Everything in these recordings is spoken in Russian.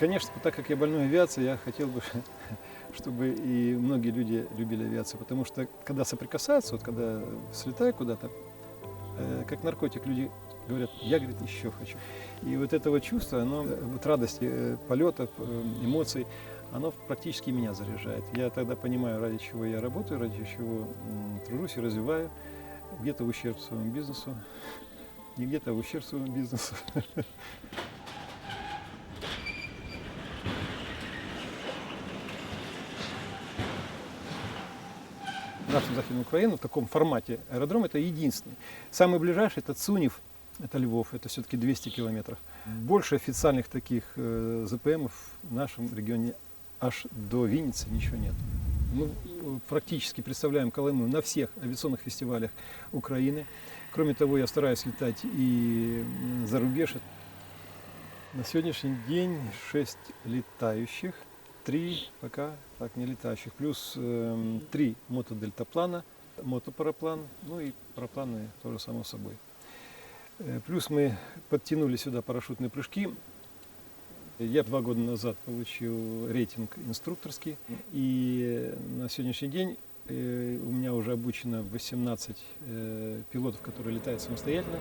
Конечно, так как я больной авиацией, я хотел бы, чтобы и многие люди любили авиацию, потому что когда соприкасаются, вот когда слетаю куда-то, э, как наркотик, люди говорят, я, говорит, еще хочу. И вот это вот чувство, оно, э, вот радости э, полетов, э, эмоций, оно практически меня заряжает. Я тогда понимаю, ради чего я работаю, ради чего тружусь и развиваю, где-то в ущерб своему бизнесу, не где-то в ущерб своему бизнесу. нашу Західну Україну в таком формате аэродром это единственный. Самый ближайший это Цунев, это Львов, это все-таки 200 километров. Больше официальных таких э, ЗПМов в нашем регионе аж до Винницы ничего нет. Мы э, практически представляем Колыму на всех авиационных фестивалях Украины. Кроме того, я стараюсь летать и за рубеж. На сегодняшний день 6 летающих, 3 пока так не летающих, плюс 3 мотодельтаплана, мотопараплан, ну и парапланы тоже само собой. Э, Плюс мы подтянули сюда парашютные прыжки. Я два года назад получил рейтинг инструкторский. И на сегодняшний день э, у меня уже обучено 18 э, пилотов, которые летают самостоятельно.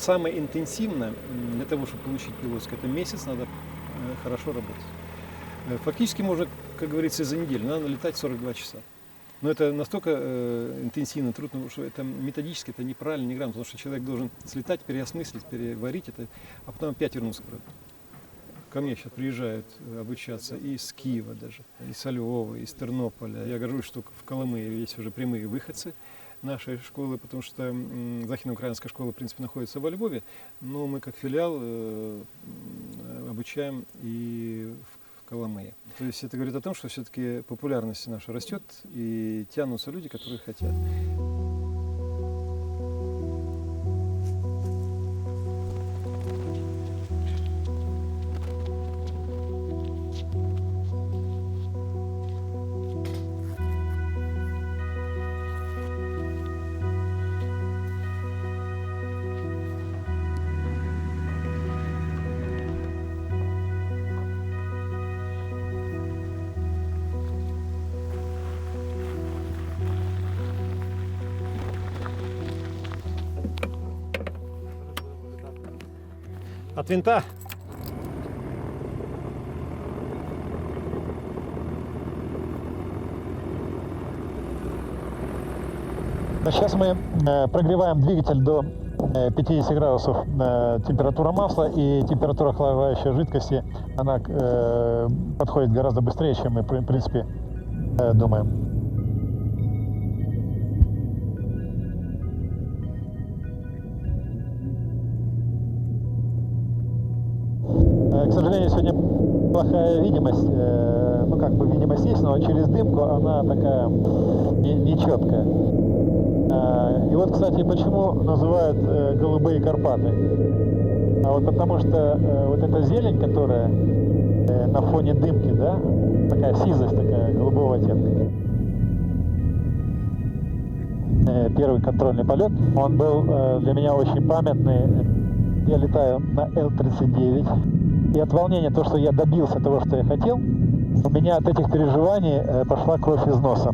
Самое интенсивное для того, чтобы получить пилотское, это месяц надо э, хорошо работать. Э, Фактически можно, как говорится, за неделю. Надо летать 42 часа. Но это настолько э, интенсивно, трудно, что это методически это неправильно, неграмотно, потому что человек должен слетать, переосмыслить, переварить это, а потом опять вернуться обратно. Ко мне сейчас приезжают э, обучаться и из Киева даже, из Львова, из Тернополя. Я горжусь, что в Колымы есть уже прямые выходцы нашей школы, потому что Захидноукраинская школа, в принципе, находится во Львове, но мы как филиал э, обучаем и в Коломые. То есть это говорит о том, что все-таки популярность наша растет и тянутся люди, которые хотят. От винта Сейчас мы э, прогреваем двигатель до э, 50 градусов э, температура масла и температура охлаждающей жидкости, она э, подходит гораздо быстрее, чем мы, в принципе, э, думаем. К сожалению, сегодня плохая видимость. Э, Ну, как бы видимость есть, но через дымку она такая не- нечеткая. А, И вот, кстати, почему называют э, голубые Карпаты? А вот потому что э, вот эта зелень, которая э, на фоне дымки, да, такая сизость такая голубого оттенка. Э, Первый контрольный полет, он был э, для меня очень памятный. Я летаю на Л-39. И от волнения, то, что я добился того, что я хотел, у меня от этих переживаний э, пошла кровь из носа.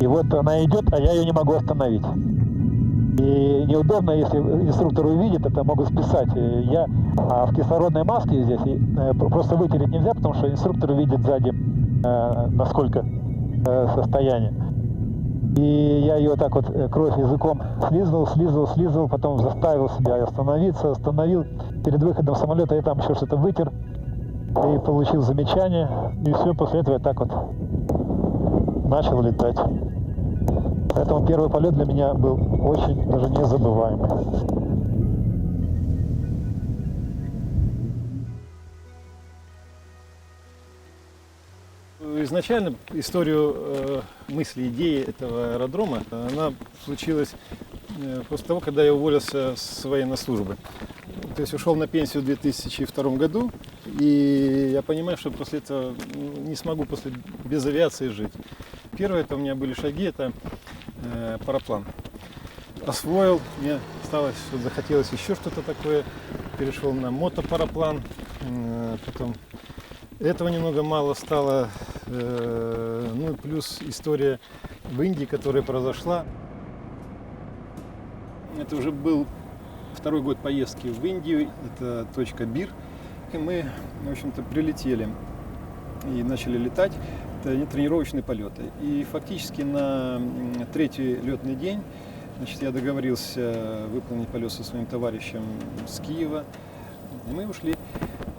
И вот она идет, а я ее не могу остановить. И неудобно, если инструктор увидит, это могут списать. И Я а в кислородной маске здесь и, э, про- просто вытереть нельзя, потому что инструктор видит сзади, э, насколько э, состояние. И я ее так вот э, кровь языком слизывал, слизывал, слизывал, потом заставил себя остановиться, остановил. Перед выходом самолета я там еще что-то вытер и получил замечание. И все, после этого я так вот начал летать. Поэтому первый полет для меня был очень даже незабываемый. Изначально историю э, мысли, идеи этого аэродрома, она случилась э, после того, когда я уволился с военной службы. То есть ушел на пенсию в 2002 году, и я понимаю, что после этого не смогу после, без авиации жить. Первое, это у меня были шаги, это э, параплан. освоил, мне стало, что захотелось еще что-то такое. Перешел на мотопараплан, э, потом этого немного мало стало. Э, Ну и плюс история в Индии, которая произошла. Это уже был второй год поездки в Индию, это точка Бир. И мы, в общем-то, прилетели и начали летать. Это не тренировочные полеты. И фактически на третий летный день значит, я договорился выполнить полет со своим товарищем с Киева. И мы ушли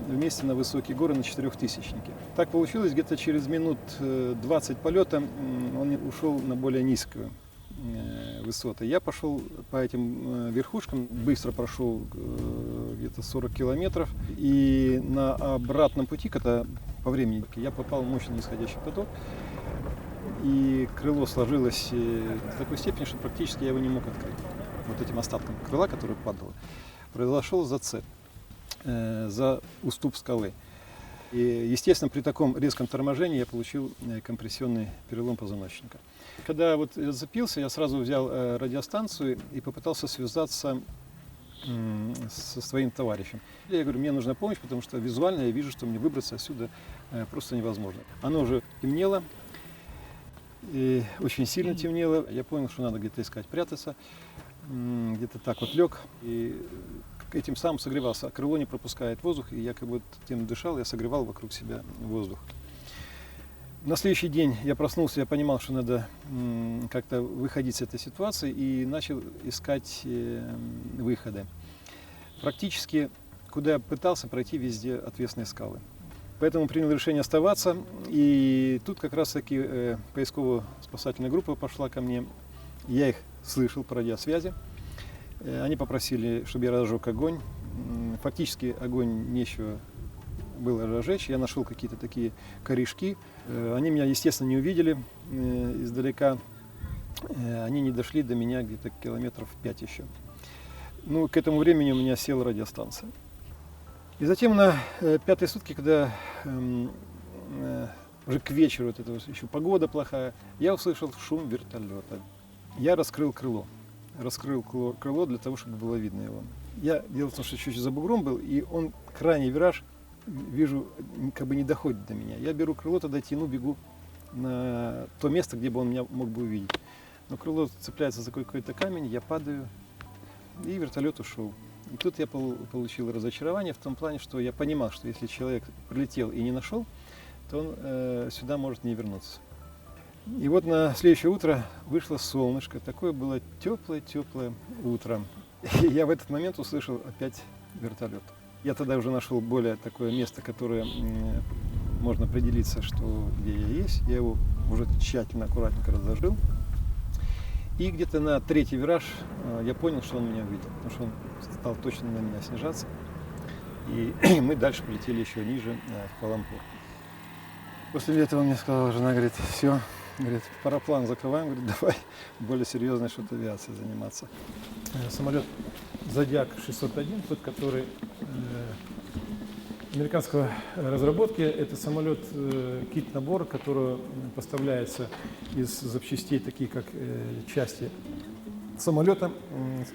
вместе на высокие горы на четырехтысячнике. Так получилось, где-то через минут э, 20 полета м, он ушел на более низкую э, высоты. Я пошел по этим э, верхушкам, быстро прошел э, где-то 40 километров. И на обратном пути, когда по времени, я попал в мощный нисходящий поток. И крыло сложилось э, до такой степени, что практически я его не мог открыть. Вот этим остатком крыла, которое падало, произошел зацеп э, за уступ скалы. И, естественно, при таком резком торможении я получил э, компрессионный перелом позвоночника. Когда вот запился, я сразу взял э, радиостанцию и попытался связаться со своим товарищем. Я говорю, мне нужна помощь, потому что визуально я вижу, что мне выбраться отсюда э, просто невозможно. Оно уже темнело, и очень сильно темнело. Я понял, что надо где-то искать, прятаться. Где-то так вот лег и этим самым согревался. А крыло не пропускает воздух, и я как бы тем дышал, я согревал вокруг себя воздух. На следующий день я проснулся, я понимал, что надо как-то выходить с этой ситуации и начал искать э, выходы. Практически, куда я пытался пройти, везде отвесные скалы. Поэтому принял решение оставаться. И тут как раз таки э, поисково-спасательная группа пошла ко мне. Я их слышал по радиосвязи. Э, они попросили, чтобы я разжег огонь. Фактически огонь нечего было разжечь. Я нашел какие-то такие корешки. Э, Они меня, естественно, не увидели э, издалека. Они не дошли до меня где-то километров пять еще. Ну, к этому времени у меня села радиостанция. И затем на пятые сутки, когда эм, уже к вечеру, вот это еще погода плохая, я услышал шум вертолета. Я раскрыл крыло. Раскрыл крыло, для того, чтобы было видно его. Я дело в том, что чуть за бугром был, и он крайний вираж, вижу, как бы не доходит до меня. Я беру крыло, тогда тяну, бегу на то место, где бы он меня мог бы увидеть. Но крыло цепляется за какой-то камень, я падаю, и вертолет ушел. И тут я пол- получил разочарование в том плане, что я понимал, что если человек прилетел и не нашел, то он э, сюда может не вернуться. И вот на следующее утро вышло солнышко. Такое было теплое-теплое утро. И я в этот момент услышал опять вертолет. Я тогда уже нашел более такое место, которое можно определиться, что где я есть. Я его уже тщательно, аккуратненько разложил. И где-то на третий вираж э, я понял, что он меня увидел, потому что он стал точно на меня снижаться. И мы дальше полетели еще ниже, э, в Калампур. После этого мне сказала жена, говорит, все, говорит, параплан закрываем, говорит, давай более серьезной что-то авиацией заниматься. Э, Самолет Зодиак 601, тот, который э, американского разработки. Это самолет э, кит-набор, который поставляется из запчастей, такие как э, части самолета.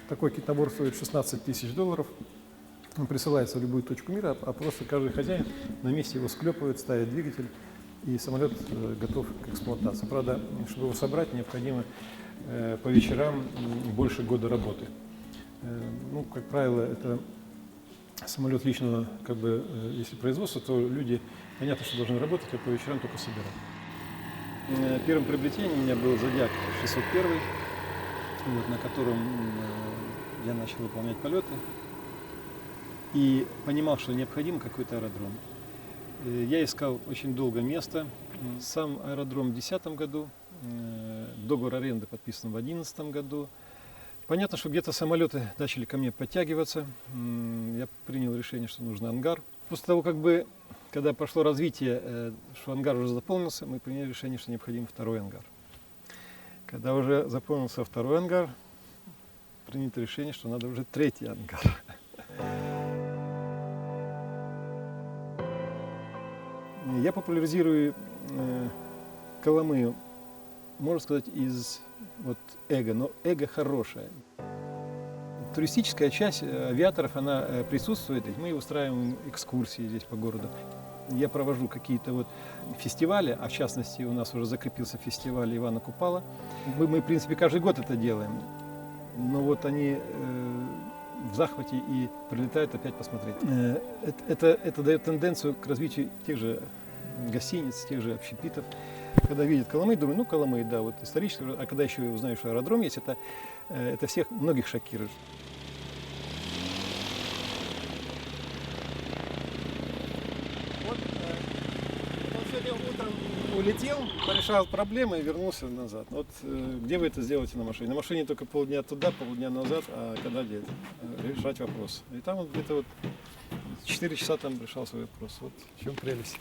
Такой кит-набор стоит 16 тысяч долларов. Он присылается в любую точку мира, а просто каждый хозяин на месте его склепывает, ставит двигатель, и самолет э, готов к эксплуатации. Правда, чтобы его собрать, необходимо э, по вечерам больше года работы. Э, Ну, как правило, это самолет личного, как бы, если производство, то люди, понятно, что должны работать, а по вечерам только собирать. Первым приобретением у меня был Зодиак 601, вот, на котором я начал выполнять полеты. И понимал, что необходим какой-то аэродром. Э, Я искал очень долго место. Сам аэродром в 2010 году, э, договор аренды подписан в 2011 году. Понятно, что где-то самолеты начали ко мне подтягиваться. Я принял решение, что нужен ангар. После того, как бы, когда пошло развитие, э, что ангар уже заполнился, мы приняли решение, что необходим второй ангар. Когда уже заполнился второй ангар, принято решение, что надо уже третий ангар. Я популяризирую э, Коломыю можно сказать, из вот эго, но эго хорошее. Туристическая часть э, авиаторов, она э, присутствует, мы устраиваем экскурсии здесь по городу. Я провожу какие-то вот фестивали, а в частности у нас уже закрепился фестиваль Ивана Купала. Мы, мы в принципе, каждый год это делаем. Но вот они э, в захвате и прилетают опять посмотреть. Э, это, это, это дает тенденцию к развитию тех же гостиниц, тех же общепитов. Когда видят Коломы, думаю, ну Коломы, да, вот исторически, а когда еще узнаешь, что аэродром есть, это, э, это всех, многих шокирует. Вот, э, он сегодня утром улетел, порешал проблемы и вернулся назад. Вот э, где вы это сделаете на машине? На машине только полдня туда, полдня назад, а когда где э, решать вопрос. И там вот где-то вот 4 часа там решал свой вопрос. Вот в чем прелесть.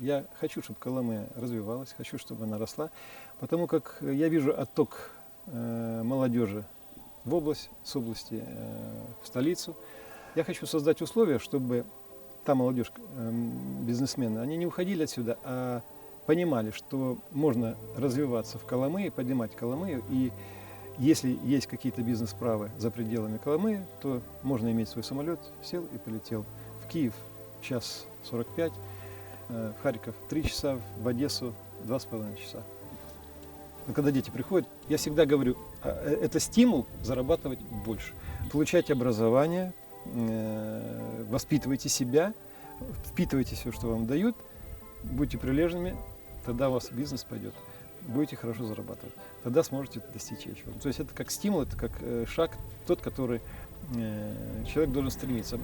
Я хочу, чтобы Коломия развивалась, хочу, чтобы она росла, потому как я вижу отток э, молодежи в область, с области в столицу. Я хочу создать условия, чтобы та молодежь, эм, бизнесмены, они не уходили отсюда, а понимали, что можно развиваться в Коломые, поднимать Коломыю, и если есть какие-то бизнес-правы за пределами Коломыи, то можно иметь свой самолет, сел и полетел в Киев час 45, э, в Харьков 3 часа, в Одессу 2,5 часа. Но когда дети приходят, я всегда говорю, а, э, это стимул зарабатывать больше. Получать образование, э, воспитывайте себя, впитывайте все, что вам дают, будьте прилежными, тогда у вас бизнес пойдет. Будете хорошо зарабатывать. Тогда сможете достичь чего-то. То есть это как стимул, это как э, шаг, тот, который э, человек должен стремиться.